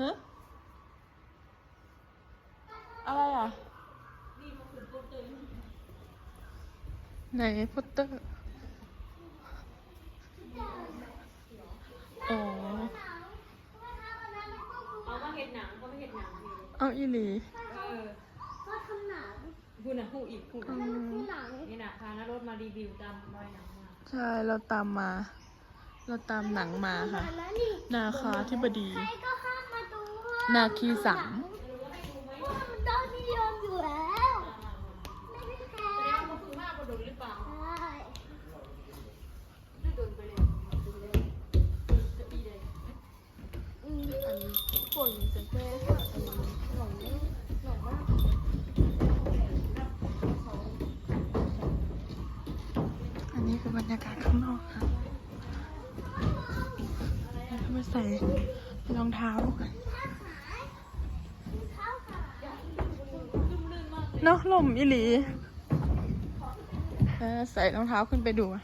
ฮะอะไรอะ ไหนโพสเตอร์อ๋อเขามาเห็ดหนังเขาไม่เห็ดหนังพี่เอาอีหลีเออก็ทำหนังพูดนะพูดอีกพูดอืมันมคือหนังนี่นะพานรถมารีวิวตามรอยหนังมาใช่เราตามมา เราตามหนังมาค่ะแล้วนี่นาคาธิบดี ใครก็ห้ามมาดู นาคีสามว่ามันต้องนิยมอยู่แล้วไม่ได้แพ้แสดงว่ามันคือมากกว่าโดนหรือเปล่าใช่ไม่โดนไปเลยโดนเลยจะอีเลยอืมอันฝนจะแก้ค่ะอันนี้หลงหลงมากอันนี้คือบรรยากาศข้างนอกค่ะเราจะมาใส่รองเท้ากัน เข้าค่ะ เนาะลมอีหลีเออใส่รองเท้าขึ้นไปดูอะ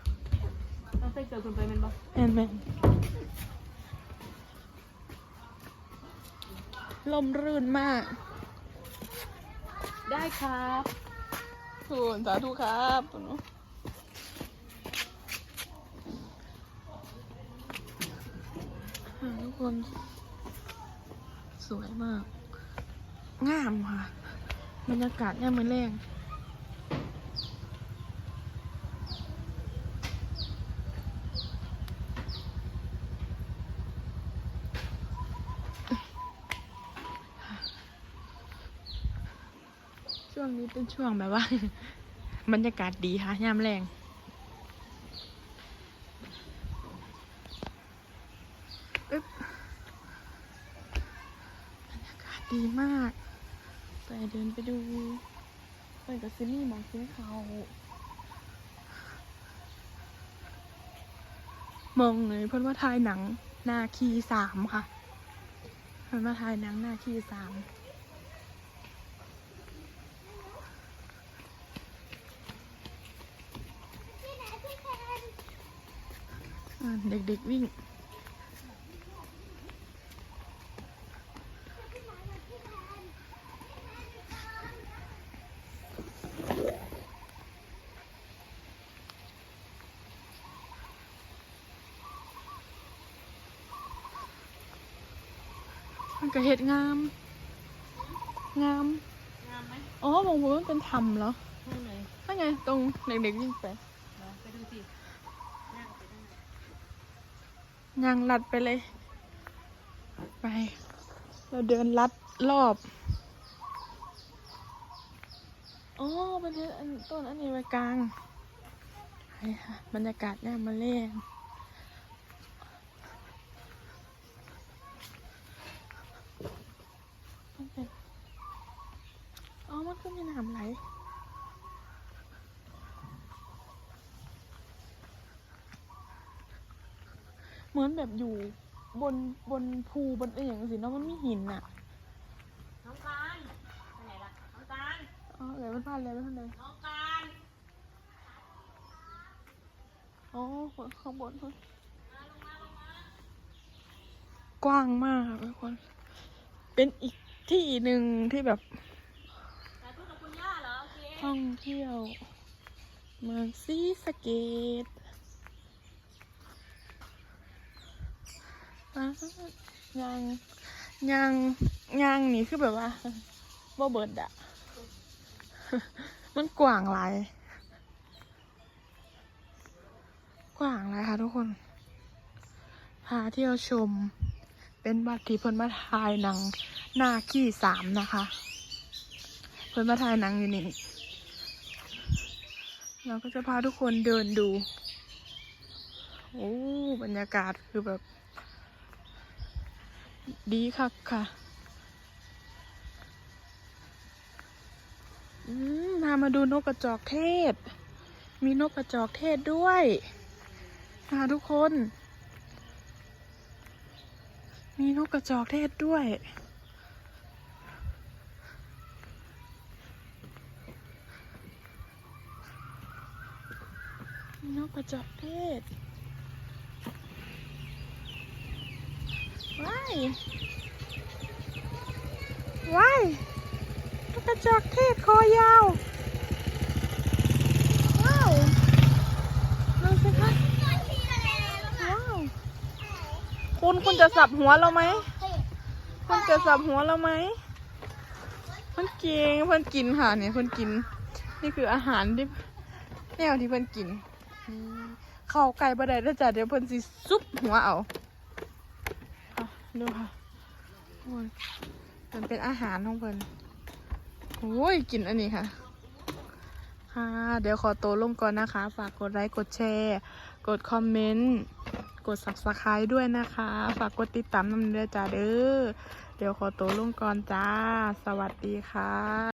ต้องใส่เกิดคุณไปมันบ่เห็นไหมลมรื่นมาก ได้ครับถูนสาธุครับหนูอ่าทุกคน สวยมาก งามค่ะ บรรยากาศย่ามมือแรงช่วงนี้เป็นช่วงแบบว่า บรรยากาศดีค่ะย่ามแรงบรรยากาศดีมาก เดินไปดูไปกับซินี่มองซื้อเขามองเลยเพิ่นว่าถ่ายหนังนาคีสามค่ะ เพิ่นว่าถ่ายหนังนาคีสามเด็กๆวิ่ง มันก็เห็ดงาม งาม งามไหมอ๋อบางคนมันเป็นธรรมเหรอห้องไหนนั่นไง ตรงเด็กๆวิ่งไปเหรอไปดูสินั่งไปนั่งยางลัดไปเลย ไป เราเดินลัดรอบ อ๋อประเทศอันต้นอันนี้ไว้กลางไปค่ะบรรยากาศเนี่ยมาเล่นมันเป็น อ๋อ มันก็มีน้ำไหลเหมือนแบบอยู่บนบนภูบนเอียงสิเนาะมันมีหินอะน้องการไปไหนล่ะน้องการอ๋อเลยมันพลาดเลยมันพลาดเลยน้องการอ๋อข้างบนค่ะกว้างมากค่ะทุกคน เป็นอีกที่หนึ่งที่แบบ ท่องเที่ยว เมืองซีสเกตอะยังยังยังนี่คือแบบว่าบ่เบิดอะมันกว้างหลายกว้างหลายค่ะทุกคน พาเที่ยวชม เป็นบัตรที่เพิ่นมาถ่ายหนังหน้าขี้สามนะคะ เพิ่นมาถ่ายหนังอยู่นี่ เราก็จะพาทุกคนเดินดู โอ้บรรยากาศคือแบบ ดีคักค่ะมพามาดูนกกระจอกเทศ มีนกกระจอกเทศด้วยนะคะทุกคน มีนกกระจอกเทศด้วย กกระจอกเทศว้ายว้ายนกกระจอกเทศคอยาว ว้าวดูสิคะว้าว คุณคุณจะสับหัวเราไหม คุณจะสับหัวเราไหมมันกินเพิ่อนกินค่ะเนี่ยเพิ่อนกิน นี่คืออาหารที่แนวที่เพิ่อนกิน เข้าวไก่บะได้แล้วจ้ะเดี๋ยวเพิ่นสิซุปหัวเอาดูค่ะมันเป็นอาหารของเพิ่นโอ้ยกินอันนี้ค่ะ ค่ะ เดี๋ยวขอตัวลงก่อนนะคะ ฝากกดไลค์กดแชร์ กดคอมเมนต์ กด subscribe ด้วยนะคะ ฝากกดติดตามน้ำเด้อจ้าเด้อ เดี๋ยวขอตัวลงก่อนจ้า สวัสดีค่ะ